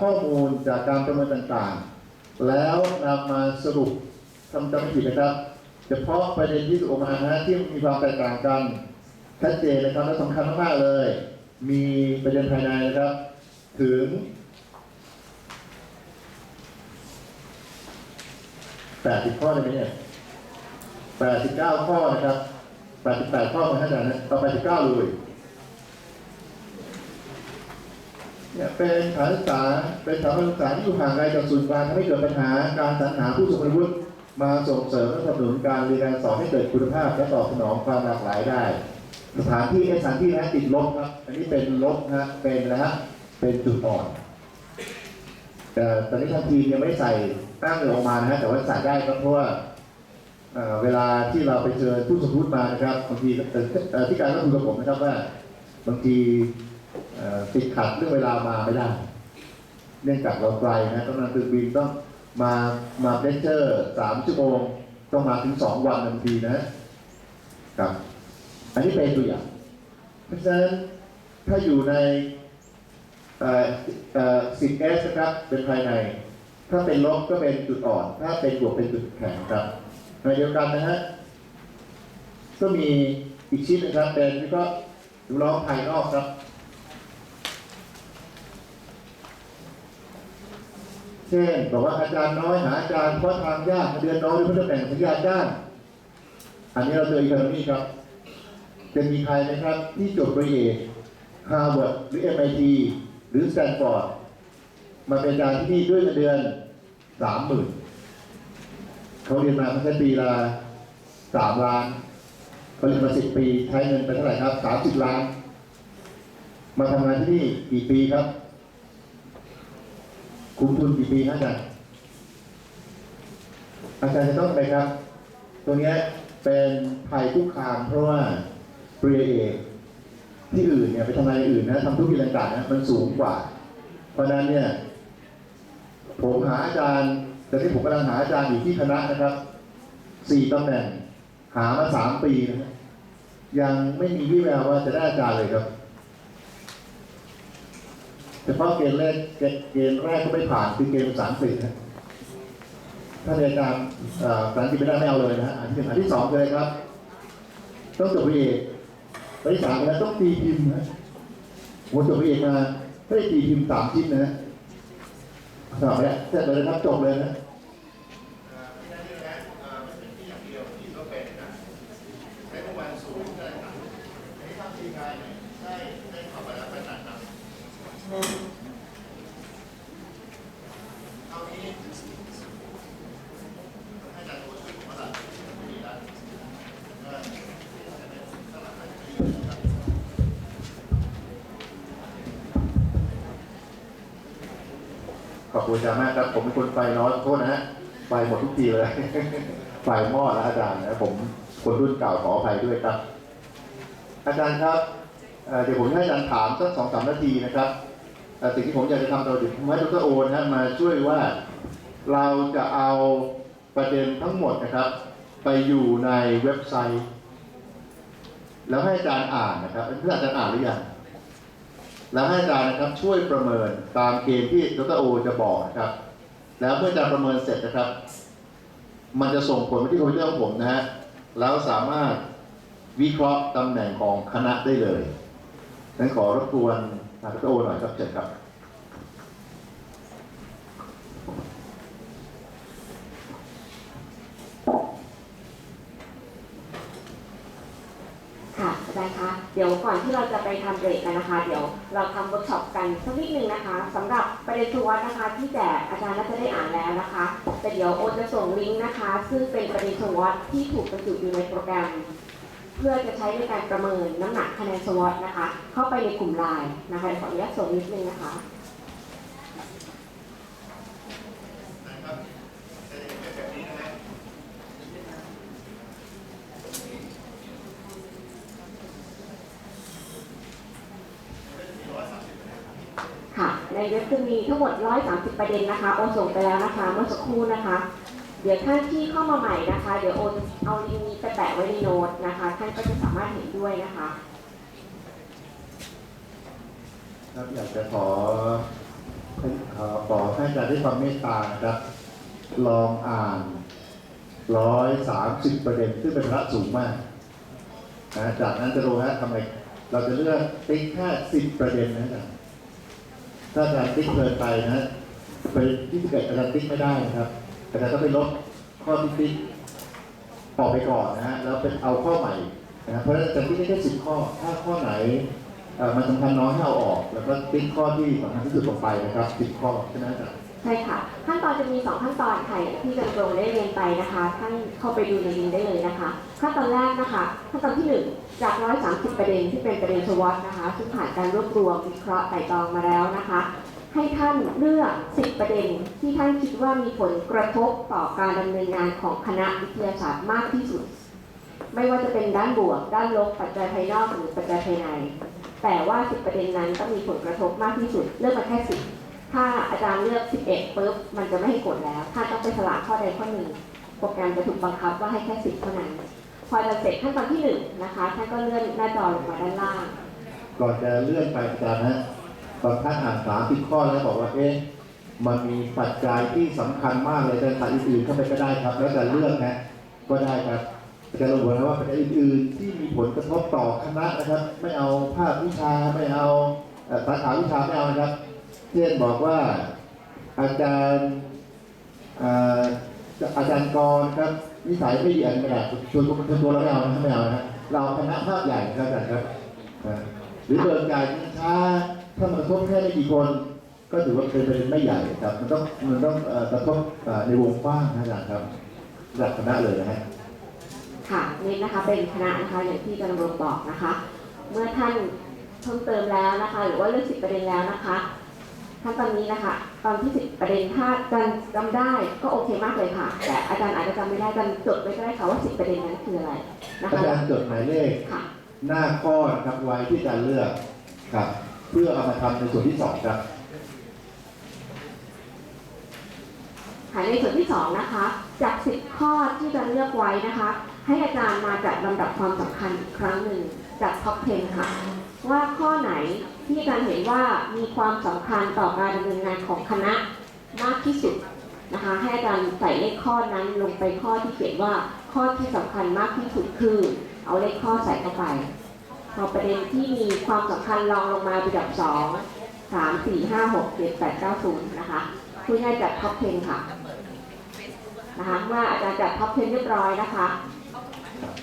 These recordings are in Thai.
ข้อมูลจากการประเมินต่างๆ แล้วนำมาสรุปทำจำผิดนะครับ เฉพาะประเด็นที่ออกมานะฮะที่มีความแตกต่างกันชัดเจนนะครับและสำคัญมากๆเลย มีประเด็นภายในนะครับ ถึง80ข้อเลยไหมเนี่ย89ข้อนะครับ88ข้อมาท่านอาจารย์นะเอา89เลย เนี่ยเป็นสถานศึกษาเป็นสถานศึกษาที่อยู่ห่างไกลจากศูนย์กลางทำให้เกิดปัญหาการสรรหาผู้ทรงคุณวุฒิมาส่งเสริมและสนับสนุนการเรียนการสอนให้เกิดคุณภาพและตอบสนองความหลากหลายได้ สถานที่ในสถานที่นะติดลบครับอันนี้เป็นลบนะเป็นนะฮะเป็นจุดอ่อนแต่ตอนนี้ทางทีมยังไม่ใส่ตั้งเรือออกมานะฮะแต่ว่าใส่ได้ครับเพราะว่าเวลาที่เราไปเจอผู้สมรู้มานะครับบางทีที่การก็คุยกับผมนะครับว่าบางที ติดขัดเรื่องเวลามาไม่ได้ เนื่องจากเราไกลนะต้องมาตึกบินต้องมามาเลเชอร์สามชั่วโมงต้องมาถึงสองวันบางทีนะครับ อันนี้เป็นตัวอย่าง เพราะฉะนั้นถ้าอยู่ในเอ่อเอ่อ 10S นะครับเป็นภายใน ถ้าเป็นลบก็เป็นจุดอ่อน ถ้าเป็นบวกเป็นจุดแข็งครับในเดียวกันนะฮะก็มีอีกชิ้นนะครับเป็นวิเคราะห์ดูร้องภายนอกครับ เช่นบอกว่าอาจารย์น้อยหาอาจารย์เพราะทางยากเดือนน้อยหรือเพราะตำแหน่งสัญญาจ้างอันนี้เราเจออีกคำนี้ครับจะมีใครไหมครับ ที่จบปริญญาฮาร์วาร์ดหรือ MIT หรือสแตนฟอร์ดมาเป็นอาจารย์ที่นี่ด้วยเงินเดือนสามหมื่นเขาเรียนมาเขาใช้ปีละสามล้านเขาเรียนมาสิบปีใช้เงินไปเท่าไหร่ครับสามสิบล้าน มาทำงานที่นี่กี่ปีครับ คุ้มทุนกี่ปีฮะอาจารย์อาจารย์จะต้องไปครับตรงนี้เป็นภัยคุกคาม เพราะว่าปริเอกที่อื่นเนี่ยไปทำอย่างอื่นนะทำธุรกิจต่างๆนะมันสูงกว่า เพราะนั้นเนี่ย ผมหาอาจารย์แต่ที่ผมกำลังหาอาจารย์อยู่ที่คณะนะครับสี่ตำแหน่งหามาสามปีนะยังไม่มีวี่แววว่าจะได้อาจารย์เลยครับ ฉพาะเกณฑ์แรกเกณฑ์แรกก็ไม่ผ่านคือเกณฑ์ภาษาอังกฤษนะถ้าในการอ่อภาษาอังกฤษไม่ได้ไม่เอาเลยนะอันที่หนึ่งอันที่สองเลยครับ ต้องจบปริญญาเอกอันที่สามนะต้องตีพิมพ์นะผมจบปริญญาเอกมาไม่ได้ตีพิมพ์สามชิ้นนะสอบเนี่ยเสร็จเลยนะครับจบเลยนะ ขอบคุณอาจารย์มากครับ ผมเป็นคนไฟน้อยโทษนะฮะไฟหมดทุกทีเลย ไฟมอดแล้วอาจารย์นะผมคนรุ่นเก่าขออภัยด้วยครับ อาจารย์ครับเดี๋ยวผมให้อาจารย์ถามสักสองสามนาทีนะครับ สิ่งที่ผมอยากจะทำเราเดี๋ยวผมให้ดรโอนะมาช่วยว่าเราจะเอาประเด็นทั้งหมดนะครับ ไปอยู่ในเว็บไซต์ แล้วให้อาจารย์อ่านนะครับเพื่ออาจารย์อ่านหรือยังแล้วให้อาจารย์นะครับช่วยประเมินตามเกณฑ์ที่ดรโอจะบอกนะครับ แล้วเมื่ออาจารย์ประเมินเสร็จนะครับ มันจะส่งผลไปที่คอมพิวเตอร์ของผมนะฮะแล้วสามารถวิเคราะห์ตำแหน่งของคณะได้เลย นั้นขอรบกวนดรโอหน่อยครับเชิญครับ ค่ะอาจารย์คะเดี๋ยวก่อนที่เราจะไปทำเบรกกันนะคะ เดี๋ยวเราทำเวิร์กช็อปกันสักนิดนึงนะคะสำหรับประเด็นทวัตนะคะที่แจกอาจารย์น่าจะได้อ่านแล้วนะคะ แต่เดี๋ยวโอจะส่งลิงก์นะคะ ซึ่งเป็นประเด็นทวัตที่ถูกบรรจุอยู่ในโปรแกรม เพื่อจะใช้ในการประเมินน้ำหนักคะแนนสวอตนะคะ เข้าไปในกลุ่มไลน์นะคะขออนุญาตส่งนิดนึงนะคะค่ะในเว็บจะมีทั้งหมด 130 ประเด็นนะคะ โอส่งไปแล้วนะคะ เมื่อสักครู่นะคะ เดี๋ยวท่านที่เข้ามาใหม่นะคะ เดี๋ยวโอจะเอาลิงก์นี้ไปแปะไว้ในโน้ตนะคะ ท่านก็จะสามารถเห็นด้วยนะคะ ครับอยากจะขอขอขอให้อาจารย์ด้วยความเมตตานครับลองอ่านร้อยสามสิบประเด็นซึ่งเป็นพระสูงมากนะจากนั้นจะรู้ว่าทำไมเราจะเลือกติ๊กแค่สิบประเด็นนะอาจารย์ถ้าอาจารย์ติ๊กเพลินไปนะไปที่เอ็ดอาจารย์ติ๊กไม่ได้นะครับ อาจารย์ต้องไปลดข้อที่ติ๊กออกไปก่อนนะฮะแล้วเป็นเอาข้อใหม่นะเพราะฉะนั้นอาจารย์ติ๊กได้แค่สิบข้อ ถ้าข้อไหนมันสำคัญน้อยให้เอาออก แล้วก็ติ๊กข้อที่สำคัญที่สุดลงไปนะครับสิบข้อใช่ไหมอาจารย์ใช่ค่ะ ขั้นตอนจะมี 2 ขั้นตอนค่ะที่กระทรงได้เรียนไปนะคะท่านเข้าไปดูในลิงก์ได้เลยนะคะ ขั้นตอนแรกนะคะ ขั้นตอนที่ 1 จาก 130 ประเด็นที่เป็นประเด็นสวอตนะคะ ซึ่งผ่านการรวบรวมวิเคราะห์ไต่ตรองมาแล้วนะคะ ให้ท่านเลือก 10 ประเด็น ที่ท่านคิดว่ามีผลกระทบต่อการดำเนินงานของคณะวิทยาศาสตร์มากที่สุด ไม่ว่าจะเป็นด้านบวก ด้านลบ ปัจจัยภายนอกหรือปัจจัยภายใน แต่ว่า 10 ประเด็นนั้นต้องมีผลกระทบมากที่สุด เลือกมาแค่ 10 ถ้าอาจารย์เลือก 11ปุ๊บมันจะไม่ให้กดแล้วท่านต้องไปสละข้อใดข้อหนึ่งโปรแกรมจะถูกบังคับว่าให้แค่ 10 เท่านั้น พอจะเสร็จขั้นตอนที่1นะคะท่านก็เลื่อนหน้าจอลงมาด้านล่าง ก่อนจะเลื่อนไปอาจารย์นะ ตอนท่านอ่านสามสิบข้อแล้วบอกว่าเอ๊ะมันมีปัจจัยที่สำคัญมากเลยแต่ปัจจัยอื่นเข้าไปก็ได้ครับ แล้วแต่เลือกนะก็ได้ครับอาจาระบุนะว่าปัจจัยอื่นที่มีผลกระทบต่อคณะนะครับ ไม่เอาภาควิชาไม่เอาสาขาวิชาไม่เอานะครับเช่นบอกว่าอาจารย์เอ่อาจารย์กรครับนิสัยไม่ดีอะไรไม่ได้ชวนชวนตัวเราไม่เอาไม่เอานะเราคณะภาคใหญ่ครับอาจารย์ครับ หรือเบิกจ่ายเงินช้าถ้ามันกระทบแค่ไม่กี่คน ก็ถือว่าเป็นประเด็นไม่ใหญ่ครับ มันต้องมันต้องเอ่อกระทบเอ่อในวงกว้างนะอาจารย์ครับระดับคณะเลยนะฮะค่ะนี่นะคะเป็นคณะนะคะอย่างที่อาจารย์รงบอกนะคะ เมื่อท่านเพิ่มเติมแล้วนะคะ หรือว่าเลือกสิบประเด็นแล้วนะคะขั้นตอนนี้นะคะ ตอนที่สิบประเด็นถ้าอาจารย์จำได้ก็โอเคมากเลยค่ะ แต่อาจารย์อาจจะจำไม่ได้อาจารย์จดไว้ก็ได้ค่ะว่าสิบประเด็นนั้นคืออะไรนะอาคะจารย์จดหมายเลขค่ะ หน้าข้อนะครับไว้ที่อาจารเลือกครับ เพื่อเอามาทำในส่วนที่สองครับค่ะในส่วนที่สองนะคะ จากสิบข้อที่จารย์เลือกไว้นะคะ ให้อาจารย์มาจัดลำดับความสำคัญอีกครั้งหนึ่งจากท็อป10ค่ะ ว่าข้อไหนที่อาจารย์เห็นว่ามีความสำคัญต่อการดำเนินงานของคณะมากที่สุดนะคะให้อาจารย์ใส่เลขข้อนั้นลงไปข้อที่เขียนว่าข้อที่สำคัญมากที่สุดคือ เอาเลขข้อใส่เข้าไป พอประเด็นที่มีความสำคัญรองลงมาเป็นอันดับสองสามสี่ห้าหกเจ็ดแปดเก้าศูนย์นะคะคุณง่ายจัดท็อป10ค่ะนะคะเมื่ออาจารย์จัดท็อป10เรียบร้อยนะคะ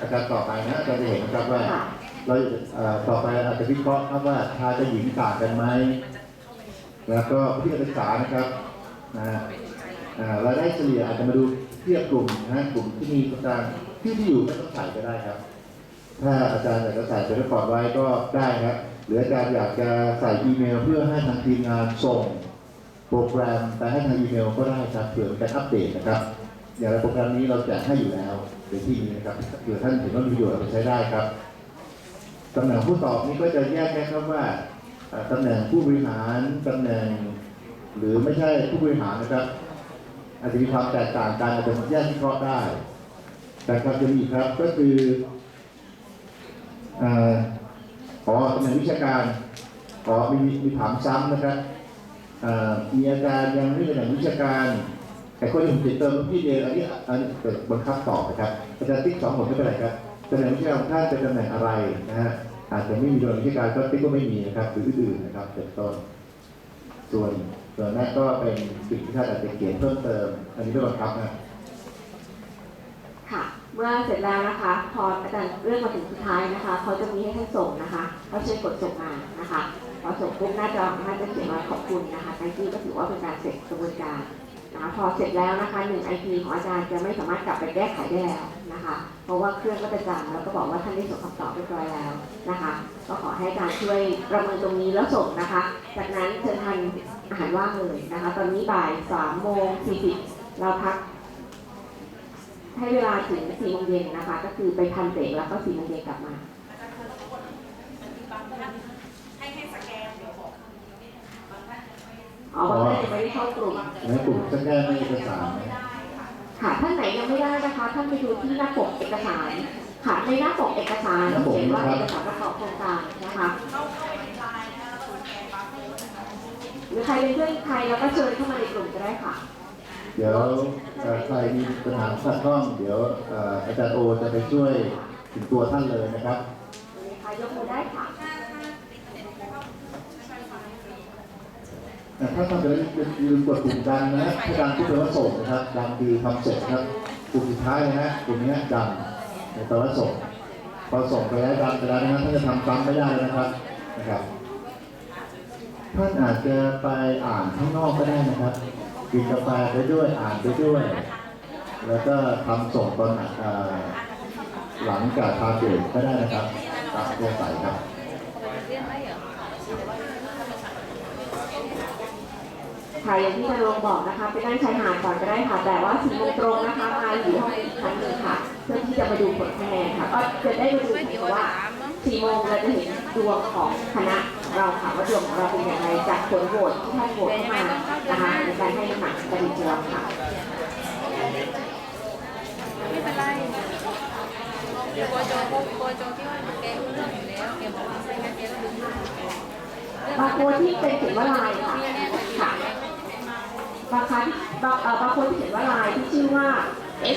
อาจารย์ต่อไปนะอาจารย์จะเห็นนะครับว่าค่ะเราเอ่อต่อไปอาจจะวิเคราะห์ครับว่าชายกับหญิงต่างกันไหมแล้วก็วิทยาศึกษานะครับนะฮะอ่ารายได้เฉลี่ยอาจจะมาดูเทียบกลุ่มนะฮะกลุ่มที่มีประการที่ที่อยู่ไม่ต้องใส่ก็ได้ครับ ถ้าอาจารย์อยากจะใส่เป็นก่อนไว้ก็ได้ครับหรืออาจารย์อยากจะใส่อีเมล เพื่อให้ทางทีมงานส่งโปรแกรมไปให้ทางอีเมลก็ได้ครับเผื่อเป็นการอัปเดตนะครับ อย่างไรโปรแกรมนี้เราแจกให้อยู่แล้วในที่นี้นะครับเผื่อท่านเห็นว่ามีประโยชน์เอาไปใช้ได้ครับตำแหน่งผู้ตอบนี้ก็จะแยกแยะครับว่าตำแหน่งผู้บริหารตำแหน่ง หรือไม่ใช่ผู้บริหารนะครับ อาจจะมีความแตกต่างกันอาจจะแยกวิเคราะห์ได้แต่ครับจะมีครับก็คือ ขอตำแหน่งวิชาการ ขอมีมีถามซ้ำนะครับอ่อมีอาจารย์ยังไม่เป็นตำแหน่งวิชาการ แต่คนที่ผมติดเติมพี่เดียวอันนี้อันนี้เกิดบังคับตอบนะครับอาจารย์ติ๊กสองผมไม่เป็นไรครับตำแหน่งวิชาการของท่านเป็นตำแหน่งอะไรนะฮะอาจจะไม่มีตำแหน่งวิชาการก็ติ๊กก็ไม่มีนะครับหรืออื่นนะครับเป็นต้นส่วนส่วนนั้นก็เป็นสิ่งที่ท่านอาจจะเขียนเพิ่มเติม อันนี้ไม่บังคับนะ เมื่อเสร็จแล้วนะคะ พออาจารย์เรื่องมาถึงสุดท้ายนะคะเขาจะมีให้ท่านส่งนะคะเขาช่วยกดส่งมานะคะพอส่งปุ๊บหน้าจอท่านจะเขียนว่าขอบคุณนะคะไอทีก็ถือว่าเป็นการเสร็จกระบวนการนะคะพอเสร็จแล้วนะคะหนึ่งไอทีของอาจารย์จะไม่สามารถกลับไปแก้ไขได้แล้วนะคะ เพราะว่าเครื่องก็จะจำแล้วก็บอกว่าท่านได้ส่งคำตอบเรียบร้อยแล้วนะคะ ก็ขอให้อาจารย์ช่วยประเมินตรงนี้แล้วส่งนะคะ จากนั้นเชิญทานอาหารว่างเลยนะคะ ตอนนี้บ่ายสามโมงสี่สิบเราพัก ให้เวลาถึงสี่โมงเย็นนะคะ ก็คือไปทันเบรกแล้วก็สี่โมงเย็นกลับมาให้ให้สแกนเดี๋ยวบอกอ๋อบางท่านยังไม่ได้เข้ากลุ่มในกลุ่มสแกนในเอกสารนะค่ะท่านไหนยังไม่ได้นะคะท่านไปดูที่หน้าปกเอกสารค่ะในหน้าปกเอกสารเขียนว่าเอกสารประกอบโครงการนะคะเข้าเข้าไปในไลน์นะคะแล้วกดแกนบาร์โค้ดนะคะหรือใครเป็นเพื่อนใครแล้วก็เชิญเข้ามาในกลุ่มก็ได้ค่ะเดี๋ยวใครมีปัญหาขัดข้องเดี๋ยวอาจารย์โอจะไปช่วยถึงตัวท่านเลยนะครับยกมือได้ค่ะแต่ถ้าทำไปแล้วลืมกดปุ่มดังนะถ้าดังที่แปลว่าส่งนะครับดังคือทำเสร็จครับปุ่มสุดท้ายนะฮะปุ่มนี้ดังในแปลว่าส่งพอส่งไปแล้วดังไปแล้วนะท่านจะทำซ้ำไม่ได้นะครับนะครับท่านอาจจะไปอ่านข้างนอกก็ได้นะครับ กินกาแฟไปด้วยอ่านไปด้วย แล้วก็ทำส่งตอนหลังจากทานเบรกก็ได้นะครับตามตัวใส่ครับค่ะอย่างที่นรงค์บอกนะคะไปนั่งชายหาดก่อนก็ได้ค่ะ แต่ว่าสี่โมงตรงนะคะมาอยู่ห้องอีกครั้งหนึ่งค่ะ เพื่อที่จะมาดูผลคะแนนค่ะ ก็จะได้มาดูว่าสี่โมงเราจะเห็นดวงของคณะ เราค่ะว่าดวงของเราเป็นอย่างไรจากผลโหวตที่ท่านโหวตเข้ามานะคะในการให้น้ำหนักปริญญาค่ะไม่เป็นไรเดี๋ยวโกโจโกโจคิดว่าแกรู้เรื่องอยู่แล้วแกบอกว่าไม่งั้นแกก็ดึงเรื่องบางคนที่เป็นเขียนว่าลายค่ะค่ะบางครั้งบางบางคนที่เขียนว่าลายที่ชื่อว่า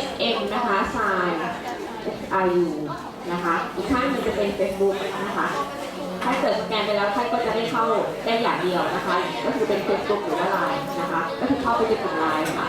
SM นะคะ sign SIU นะคะ อีกท่านหนึงจะเป็น Facebook นะคะ แล้วท่านก็จะได้เข้าได้อย่างเดียวนะคะ ก็คือเป็น Facebook หรือว่าไลน์นะคะ ก็คือเข้าไปในกลุ่มไลน์ค่ะ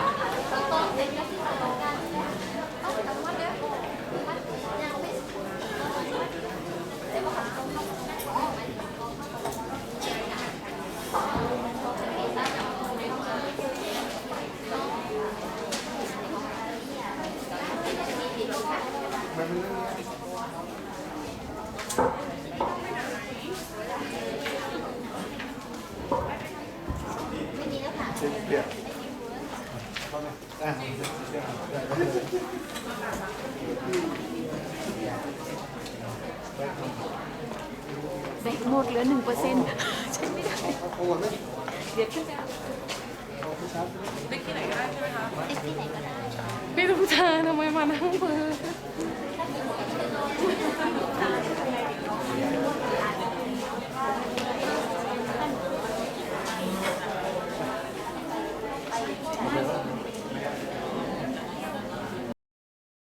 แหนึ่งเปอร์เซ็นต์ใช่ไหมคะเดี๋ยวขึ้นจะไปที่ไหนก็ได้ใช่ไหมคะไปที่ไหนก็ได้ไม่ต้องทานทำไมมานั่งเบอร์